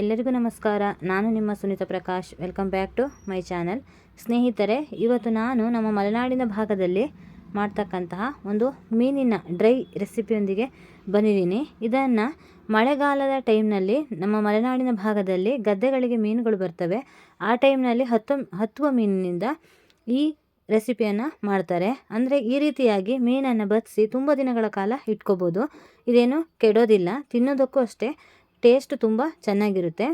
ಎಲ್ಲರಿಗೂ ನಮಸ್ಕಾರ. ನಾನು ನಿಮ್ಮ Sunita Prakash. Welcome back to my channel. ಸ್ನೇಹಿತರೆ, ಇವತ್ತು ನಾನು ನಮ್ಮ ಮಲೆನಾಡಿನ ಭಾಗದಲ್ಲಿ ಮಾಡ್ತಕ್ಕಂತಹ ಒಂದು ಮೀನಿನ ಡ್ರೈ ರೆಸಿಪಿಯೊಂದಿಗೆ ಬಂದಿದ್ದೀನಿ. ಇದನ್ನು ಮಳೆಗಾಲದ ಟೈಮ್ನಲ್ಲಿ ನಮ್ಮ ಮಲೆನಾಡಿನ ಭಾಗದಲ್ಲಿ ಗದ್ದೆಗಳಿಗೆ ಮೀನುಗಳು ಬರ್ತವೆ. ಆ ಟೈಮ್ನಲ್ಲಿ ಹತ್ತು, ಹತ್ತುವ ಮೀನಿನಿಂದ ಈ ರೆಸಿಪಿಯನ್ನು ಮಾಡ್ತಾರೆ. ಅಂದರೆ ಈ ರೀತಿಯಾಗಿ ಮೀನನ್ನು ಬದಿಸಿ ತುಂಬ ದಿನಗಳ ಕಾಲ ಇಟ್ಕೋಬೋದು. ಇದೇನು ಕೆಡೋದಿಲ್ಲ. ತಿನ್ನೋದಕ್ಕೂ ಅಷ್ಟೇ. ಟೇಸ್ಟ್ ತುಂಬ ಚೆನ್ನಾಗಿರುತ್ತೆ.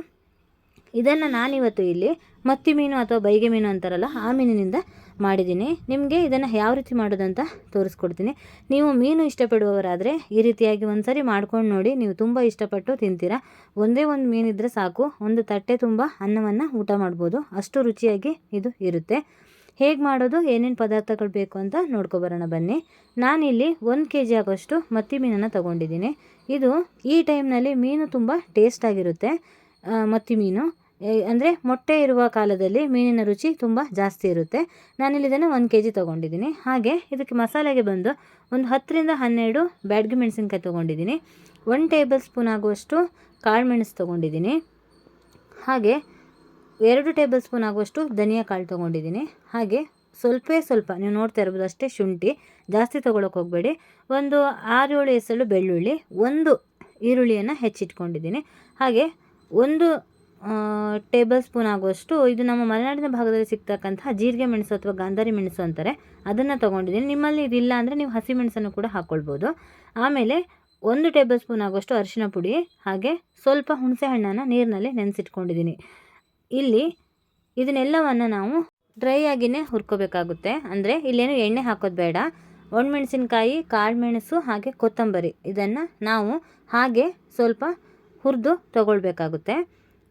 ಇದನ್ನು ನಾನಿವತ್ತು ಇಲ್ಲಿ ಮತ್ತಿ ಮೀನು ಅಥವಾ ಬೈಗೆ ಮೀನು ಅಂತಾರಲ್ಲ, ಆ ಮೀನಿನಿಂದ ಮಾಡಿದ್ದೀನಿ. ನಿಮಗೆ ಇದನ್ನು ಯಾವ ರೀತಿ ಮಾಡೋದಂತ ತೋರಿಸ್ಕೊಡ್ತೀನಿ. ನೀವು ಮೀನು ಇಷ್ಟಪಡುವವರಾದರೆ ಈ ರೀತಿಯಾಗಿ ಒಂದು ಸರಿ ಮಾಡ್ಕೊಂಡು ನೋಡಿ, ನೀವು ತುಂಬ ಇಷ್ಟಪಟ್ಟು ತಿಂತೀರಾ. ಒಂದೇ ಒಂದು ಮೀನಿದ್ರೆ ಸಾಕು. ಒಂದು ತಟ್ಟೆ ತುಂಬ ಅನ್ನವನ್ನು ಊಟ ಮಾಡ್ಬೋದು. ಅಷ್ಟು ರುಚಿಯಾಗಿ ಇದು ಇರುತ್ತೆ. ಹೇಗೆ ಮಾಡೋದು, ಏನೇನು ಪದಾರ್ಥಗಳು ಬೇಕು ಅಂತ ನೋಡ್ಕೊಬರೋಣ ಬನ್ನಿ. ನಾನಿಲ್ಲಿ ಒಂದು ಕೆ ಜಿ ಆಗೋಷ್ಟು ಮತ್ತಿ ಮೀನನ್ನು ತೊಗೊಂಡಿದ್ದೀನಿ. ಇದು ಈ ಟೈಮ್ನಲ್ಲಿ ಮೀನು ತುಂಬ ಟೇಸ್ಟಾಗಿರುತ್ತೆ ಮತ್ತಿ ಮೀನು ಅಂದರೆ ಮೊಟ್ಟೆ ಇರುವ ಕಾಲದಲ್ಲಿ ಮೀನಿನ ರುಚಿ ತುಂಬ ಜಾಸ್ತಿ ಇರುತ್ತೆ. ನಾನಿಲ್ಲಿ ಇದನ್ನು ಒಂದು ಕೆ ಜಿ ತೊಗೊಂಡಿದ್ದೀನಿ. ಹಾಗೆ ಇದಕ್ಕೆ ಮಸಾಲೆಗೆ ಬಂದು ಒಂದು ಹತ್ತರಿಂದ ಹನ್ನೆರಡು ಬ್ಯಾಡ್ಗಿ ಮೆಣಸಿನ್ಕಾಯಿ ತೊಗೊಂಡಿದ್ದೀನಿ. ಒನ್ ಟೇಬಲ್ ಸ್ಪೂನ್ ಆಗುವಷ್ಟು ಕಾಳು ಮೆಣಸು ತೊಗೊಂಡಿದ್ದೀನಿ. ಹಾಗೆ ಎರಡು ಟೇಬಲ್ ಸ್ಪೂನ್ ಆಗುವಷ್ಟು ಧನಿಯಾ ಕಾಳು ತೊಗೊಂಡಿದ್ದೀನಿ. ಹಾಗೆ ಸ್ವಲ್ಪ ಸ್ವಲ್ಪ, ನೀವು ನೋಡ್ತಾ ಇರ್ಬೋದು ಅಷ್ಟೇ ಶುಂಠಿ, ಜಾಸ್ತಿ ತೊಗೊಳಕ್ಕೆ ಹೋಗಬೇಡಿ. ಒಂದು ಆರು ಏಳು ಎಸಳು ಬೆಳ್ಳುಳ್ಳಿ, ಒಂದು ಈರುಳ್ಳಿಯನ್ನು ಹೆಚ್ಚಿಟ್ಕೊಂಡಿದ್ದೀನಿ. ಹಾಗೆ ಒಂದು ಟೇಬಲ್ ಸ್ಪೂನ್ ಆಗುವಷ್ಟು ಇದು ನಮ್ಮ ಮಲೆನಾಡಿನ ಭಾಗದಲ್ಲಿ ಸಿಗ್ತಕ್ಕಂತಹ ಜೀರಿಗೆ ಮೆಣಸು ಅಥವಾ ಗಾಂಧಾರಿ ಮೆಣಸು ಅಂತಾರೆ, ಅದನ್ನು ತೊಗೊಂಡಿದ್ದೀನಿ. ನಿಮ್ಮಲ್ಲಿ ಇದಿಲ್ಲ ಅಂದರೆ ನೀವು ಹಸಿ ಮೆಣಸನ್ನು ಕೂಡ ಹಾಕ್ಕೊಳ್ಬೋದು ಆಮೇಲೆ ಒಂದು ಟೇಬಲ್ ಸ್ಪೂನ್ ಆಗುವಷ್ಟು ಅರಿಶಿನ ಪುಡಿ, ಹಾಗೆ ಸ್ವಲ್ಪ ಹುಣಸೆ ಹಣ್ಣನ್ನು ನೀರಿನಲ್ಲಿ ನೆನೆಸಿಟ್ಕೊಂಡಿದ್ದೀನಿ. ಇಲ್ಲಿ ಇದನ್ನೆಲ್ಲವನ್ನು ನಾವು ಡ್ರೈ ಆಗಿಯೇ ಹುರ್ಕೋಬೇಕಾಗುತ್ತೆ. ಅಂದರೆ ಇಲ್ಲೇನು ಎಣ್ಣೆ ಹಾಕೋದು ಬೇಡ. ಒಣಮೆಣಸಿನ್ಕಾಯಿ ಕಾಳು ಮೆಣಸು ಹಾಗೆ ಕೊತ್ತಂಬರಿ ಇದನ್ನು ನಾವು ಹಾಗೆ ಸ್ವಲ್ಪ ಹುರಿದು ತಗೊಳ್ಬೇಕಾಗುತ್ತೆ.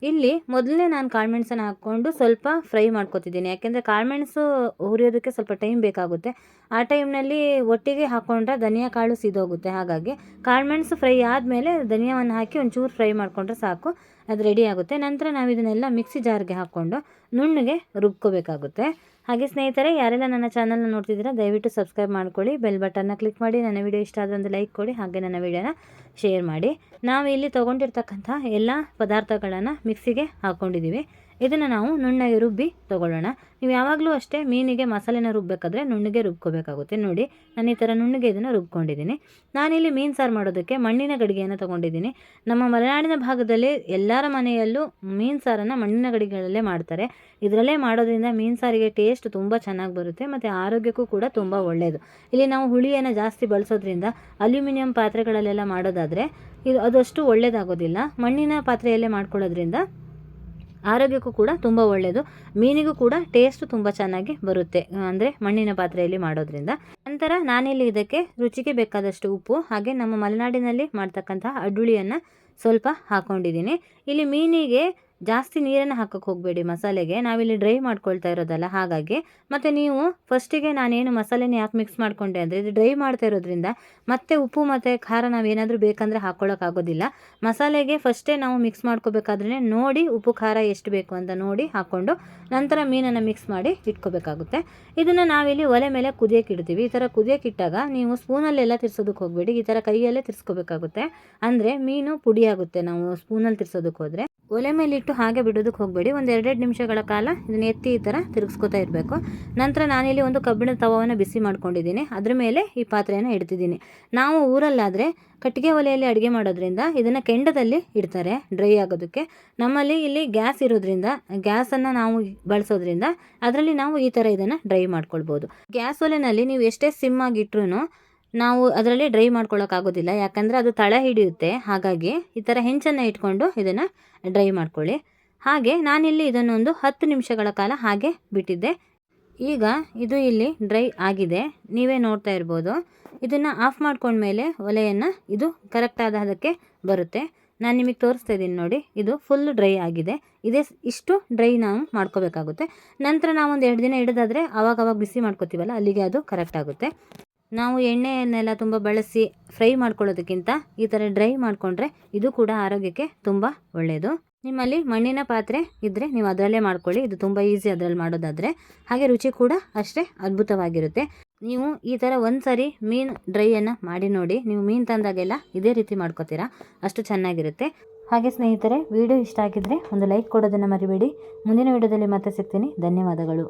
ಇಲ್ಲಿ ಮೊದಲನೇ ನಾನು ಕಾಳುಮೆಣಸನ್ನು ಹಾಕ್ಕೊಂಡು ಸ್ವಲ್ಪ ಫ್ರೈ ಮಾಡ್ಕೊತಿದ್ದೀನಿ. ಯಾಕೆಂದರೆ ಕಾಳುಮೆಣಸು ಹುರಿಯೋದಕ್ಕೆ ಸ್ವಲ್ಪ ಟೈಮ್ ಬೇಕಾಗುತ್ತೆ. ಆ ಟೈಮ್ನಲ್ಲಿ ಒಟ್ಟಿಗೆ ಹಾಕ್ಕೊಂಡ್ರೆ ಧನಿಯಾ ಕಾಳು ಸಿದೋಗುತ್ತೆ. ಹಾಗಾಗಿ ಕಾಳುಮೆಣಸು ಫ್ರೈ ಆದಮೇಲೆ ಧನಿಯಾವನ್ನು ಹಾಕಿ ಒಂಚೂರು ಫ್ರೈ ಮಾಡಿಕೊಂಡ್ರೆ ಸಾಕು. ಅದು ರೆಡಿ ಆಗುತ್ತೆ. ನಂತರ ನಾವು ಇದನ್ನೆಲ್ಲ ಮಿಕ್ಸಿ ಜಾರ್ಗೆ ಹಾಕ್ಕೊಂಡು ನುಣ್ಣಗೆ ರುಬ್ಕೋಬೇಕಾಗುತ್ತೆ. ಹಾಗೆ ಸ್ನೇಹಿತರೆ, ಯಾರೆಲ್ಲ ನನ್ನ ಚಾನಲ್ನ ನೋಡ್ತಿದ್ದೀರಾ, ದಯವಿಟ್ಟು ಸಬ್ಸ್ಕ್ರೈಬ್ ಮಾಡ್ಕೊಳ್ಳಿ, ಬೆಲ್ ಬಟನ್ನ ಕ್ಲಿಕ್ ಮಾಡಿ, ನನ್ನ ವಿಡಿಯೋ ಇಷ್ಟ ಆದರೆ ಒಂದು ಲೈಕ್ ಕೊಡಿ, ಹಾಗೆ ನನ್ನ ವಿಡಿಯೋನ ಶೇರ್ ಮಾಡಿ. ನಾವು ಇಲ್ಲಿ ತೊಗೊಂಡಿರ್ತಕ್ಕಂಥ ಎಲ್ಲ ಪದಾರ್ಥಗಳನ್ನು ಮಿಕ್ಸಿಗೆ ಹಾಕ್ಕೊಂಡಿದ್ದೀವಿ ಇದನ್ನು ನಾವು ನುಣ್ಣಗೆ ರುಬ್ಬಿ ತೊಗೊಳ್ಳೋಣ. ನೀವು ಯಾವಾಗಲೂ ಅಷ್ಟೇ ಮೀನಿಗೆ ಮಸಾಲೆನ ರುಬ್ಬಬೇಕಾದ್ರೆ ನುಣ್ಣಗೆ ರುಬ್ಕೋಬೇಕಾಗುತ್ತೆ. ನೋಡಿ, ನಾನು ಈ ಥರ ನುಣ್ಣಗೆ ಇದನ್ನು ರುಬ್ಕೊಂಡಿದ್ದೀನಿ. ನಾನಿಲ್ಲಿ ಮೀನು ಸಾರು ಮಾಡೋದಕ್ಕೆ ಮಣ್ಣಿನ ಗಡಿಗೆಯನ್ನು ತೊಗೊಂಡಿದ್ದೀನಿ. ನಮ್ಮ ಮಲೆನಾಡಿನ ಭಾಗದಲ್ಲಿ ಎಲ್ಲರ ಮನೆಯಲ್ಲೂ ಮೀನು ಸಾರನ್ನು ಮಣ್ಣಿನ ಗಡಿಗೆಗಳಲ್ಲೇ ಮಾಡ್ತಾರೆ. ಇದರಲ್ಲೇ ಮಾಡೋದ್ರಿಂದ ಮೀನು ಸಾರಿಗೆ ಟೇಸ್ಟ್ ತುಂಬ ಚೆನ್ನಾಗಿ ಬರುತ್ತೆ ಮತ್ತು ಆರೋಗ್ಯಕ್ಕೂ ಕೂಡ ತುಂಬ ಒಳ್ಳೆಯದು ಇಲ್ಲಿ ನಾವು ಹುಳಿಯನ್ನು ಜಾಸ್ತಿ ಬಳಸೋದ್ರಿಂದ ಅಲ್ಯೂಮಿನಿಯಂ ಪಾತ್ರೆಗಳಲ್ಲೆಲ್ಲ ಮಾಡೋದಾದರೆ ಇದು ಅದಷ್ಟು ಒಳ್ಳೆಯದಾಗೋದಿಲ್ಲ ಮಣ್ಣಿನ ಪಾತ್ರೆಯಲ್ಲೇ ಮಾಡ್ಕೊಳ್ಳೋದ್ರಿಂದ ಆರೋಗ್ಯಕ್ಕೂ ಕೂಡ ತುಂಬ ಒಳ್ಳೆಯದು ಮೀನಿಗೂ ಕೂಡ ಟೇಸ್ಟ್ ತುಂಬ ಚೆನ್ನಾಗಿ ಬರುತ್ತೆ. ಅಂದರೆ ಮಣ್ಣಿನ ಪಾತ್ರೆಯಲ್ಲಿ ಮಾಡೋದ್ರಿಂದ. ನಂತರ ನಾನಿಲ್ಲಿ ಇದಕ್ಕೆ ರುಚಿಗೆ ಬೇಕಾದಷ್ಟು ಉಪ್ಪು, ಹಾಗೆ ನಮ್ಮ ಮಲೆನಾಡಿನಲ್ಲಿ ಮಾಡ್ತಕ್ಕಂತಹ ಅಡ್ಡುಳಿಯನ್ನು ಸ್ವಲ್ಪ ಹಾಕ್ಕೊಂಡಿದ್ದೀನಿ ಇಲ್ಲಿ ಮೀನಿಗೆ ಜಾಸ್ತಿ ನೀರನ್ನು ಹಾಕೋಕ್ಕೆ ಹೋಗಬೇಡಿ ಮಸಾಲೆಗೆ. ನಾವಿಲ್ಲಿ ಡ್ರೈ ಮಾಡ್ಕೊಳ್ತಾ ಇರೋದಲ್ಲ, ಹಾಗಾಗಿ. ಮತ್ತು ನೀವು ಫಸ್ಟಿಗೆ ನಾನೇನು ಮಸಾಲೆನ ಯಾಕೆ ಮಿಕ್ಸ್ ಮಾಡಿಕೊಂಡೆ ಅಂದರೆ, ಇದು ಡ್ರೈ ಮಾಡ್ತಾ ಇರೋದ್ರಿಂದ ಮತ್ತೆ ಉಪ್ಪು ಮತ್ತು ಖಾರ ನಾವೇನಾದರೂ ಬೇಕಂದರೆ ಹಾಕ್ಕೊಳ್ಳೋಕ್ಕಾಗೋದಿಲ್ಲ ಮಸಾಲೆಗೆ ಫಸ್ಟೇ ನಾವು ಮಿಕ್ಸ್ ಮಾಡ್ಕೋಬೇಕಾದ್ರೆ ನೋಡಿ ಉಪ್ಪು ಖಾರ ಎಷ್ಟು ಬೇಕು ಅಂತ ನೋಡಿ ಹಾಕ್ಕೊಂಡು ನಂತರ ಮೀನನ್ನು ಮಿಕ್ಸ್ ಮಾಡಿ ಇಟ್ಕೋಬೇಕಾಗುತ್ತೆ. ಇದನ್ನು ನಾವಿಲ್ಲಿ ಒಲೆ ಮೇಲೆ ಕುದಿಯೋಕೆ ಇಡ್ತೀವಿ. ಈ ಥರ ಕುದಿಯೋಕೆ ಇಟ್ಟಾಗ ನೀವು ಸ್ಪೂನಲ್ಲೆಲ್ಲ ತಿರ್ಸೋದಕ್ಕೆ ಹೋಗಬೇಡಿ. ಈ ಥರ ಕೈಯಲ್ಲೇ ತಿರ್ಸ್ಕೋಬೇಕಾಗುತ್ತೆ. ಅಂದರೆ ಮೀನು ಪುಡಿಯಾಗುತ್ತೆ ನಾವು ಸ್ಪೂನಲ್ಲಿ ತಿರ್ಸೋದಕ್ಕೆ ಹೋದರೆ. ಒಲೆ ಮೇಲಿಟ್ಟು ಹಾಗೆ ಬಿಡೋದಕ್ಕೆ ಹೋಗಬೇಡಿ. ಒಂದು ಎರಡೆರಡು ನಿಮಿಷಗಳ ಕಾಲ ಇದನ್ನು ಎತ್ತಿ ಈ ಥರ ತಿರುಗಿಸ್ಕೊತಾ ಇರಬೇಕು. ನಂತರ ನಾನಿಲ್ಲಿ ಒಂದು ಕಬ್ಬಿಣದ ತವವನ್ನು ಬಿಸಿ ಮಾಡ್ಕೊಂಡಿದ್ದೀನಿ. ಅದ್ರ ಮೇಲೆ ಈ ಪಾತ್ರೆಯನ್ನು ಇಡ್ತಿದ್ದೀನಿ. ನಾವು ಊರಲ್ಲಾದರೆ ಕಟ್ಟಿಗೆ ಒಲೆಯಲ್ಲಿ ಅಡುಗೆ ಮಾಡೋದ್ರಿಂದ ಇದನ್ನು ಕೆಂಡದಲ್ಲಿ ಇಡ್ತಾರೆ ಡ್ರೈ ಆಗೋದಕ್ಕೆ. ನಮ್ಮಲ್ಲಿ ಇಲ್ಲಿ ಗ್ಯಾಸ್ ಇರೋದ್ರಿಂದ, ಗ್ಯಾಸನ್ನು ನಾವು ಬಳಸೋದ್ರಿಂದ ಅದರಲ್ಲಿ ನಾವು ಈ ಥರ ಇದನ್ನು ಡ್ರೈ ಮಾಡ್ಕೊಳ್ಬೋದು. ಗ್ಯಾಸ್ ಒಲೆಯಲ್ಲಿ ನೀವು ಎಷ್ಟೇ ಸಿಮ್ ಆಗಿಟ್ರು ನಾವು ಅದರಲ್ಲಿ ಡ್ರೈ ಮಾಡ್ಕೊಳ್ಳೋಕ್ಕಾಗೋದಿಲ್ಲ ಯಾಕಂದರೆ ಅದು ತಳ ಹಿಡಿಯುತ್ತೆ. ಹಾಗಾಗಿ ಈ ಥರ ಹೆಂಚನ್ನು ಇಟ್ಕೊಂಡು ಇದನ್ನು ಡ್ರೈ ಮಾಡ್ಕೊಳ್ಳಿ. ಹಾಗೆ ನಾನಿಲ್ಲಿ ಇದನ್ನೊಂದು ಹತ್ತು ನಿಮಿಷಗಳ ಕಾಲ ಹಾಗೆ ಬಿಟ್ಟಿದ್ದೆ. ಈಗ ಇದು ಇಲ್ಲಿ ಡ್ರೈ ಆಗಿದೆ. ನೀವೇ ನೋಡ್ತಾ ಇರ್ಬೋದು. ಇದನ್ನು ಆಫ್ ಮಾಡ್ಕೊಂಡ್ಮೇಲೆ ಒಲೆಯನ್ನು ಇದು ಕರೆಕ್ಟಾದ ಅದಕ್ಕೆ ಬರುತ್ತೆ. ನಾನು ನಿಮಗೆ ತೋರಿಸ್ತಾ ಇದ್ದೀನಿ ನೋಡಿ. ಇದು ಫುಲ್ ಡ್ರೈ ಆಗಿದೆ. ಇದೇ ಇಷ್ಟು ಡ್ರೈ ನಾವು ಮಾಡ್ಕೋಬೇಕಾಗುತ್ತೆ. ನಂತರ ನಾವು ಒಂದು ಎರಡು ದಿನ ಇಡೋದಾದರೆ ಅವಾಗ ಅವಾಗ ಬಿಸಿ ಮಾಡ್ಕೋತೀವಲ್ಲ, ಅಲ್ಲಿಗೆ ಅದು ಕರೆಕ್ಟ್ ಆಗುತ್ತೆ. ನಾವು ಎಣ್ಣೆಯನ್ನೆಲ್ಲ ತುಂಬ ಬಳಸಿ ಫ್ರೈ ಮಾಡ್ಕೊಳ್ಳೋದಕ್ಕಿಂತ ಈ ಥರ ಡ್ರೈ ಮಾಡಿಕೊಂಡ್ರೆ ಇದು ಕೂಡ ಆರೋಗ್ಯಕ್ಕೆ ತುಂಬ ಒಳ್ಳೆಯದು ನಿಮ್ಮಲ್ಲಿ ಮಣ್ಣಿನ ಪಾತ್ರೆ ಇದ್ದರೆ ನೀವು ಅದರಲ್ಲೇ ಮಾಡ್ಕೊಳ್ಳಿ. ಇದು ತುಂಬ ಈಸಿ ಅದರಲ್ಲಿ ಮಾಡೋದಾದರೆ. ಹಾಗೆ ರುಚಿ ಕೂಡ ಅಷ್ಟೇ ಅದ್ಭುತವಾಗಿರುತ್ತೆ. ನೀವು ಈ ಥರ ಒಂದು ಸಾರಿ ಮೀನು ಡ್ರೈಯನ್ನು ಮಾಡಿ ನೋಡಿ. ನೀವು ಮೀನು ತಂದಾಗೆಲ್ಲ ಇದೇ ರೀತಿ ಮಾಡ್ಕೋತೀರಾ. ಅಷ್ಟು ಚೆನ್ನಾಗಿರುತ್ತೆ. ಹಾಗೆ ಸ್ನೇಹಿತರೆ ವಿಡಿಯೋ ಇಷ್ಟ ಆಗಿದ್ದರೆ ಒಂದು ಲೈಕ್ ಕೊಡೋದನ್ನು ಮರಿಬೇಡಿ. ಮುಂದಿನ ವಿಡಿಯೋದಲ್ಲಿ ಮತ್ತೆ ಸಿಗ್ತೀನಿ. ಧನ್ಯವಾದಗಳು.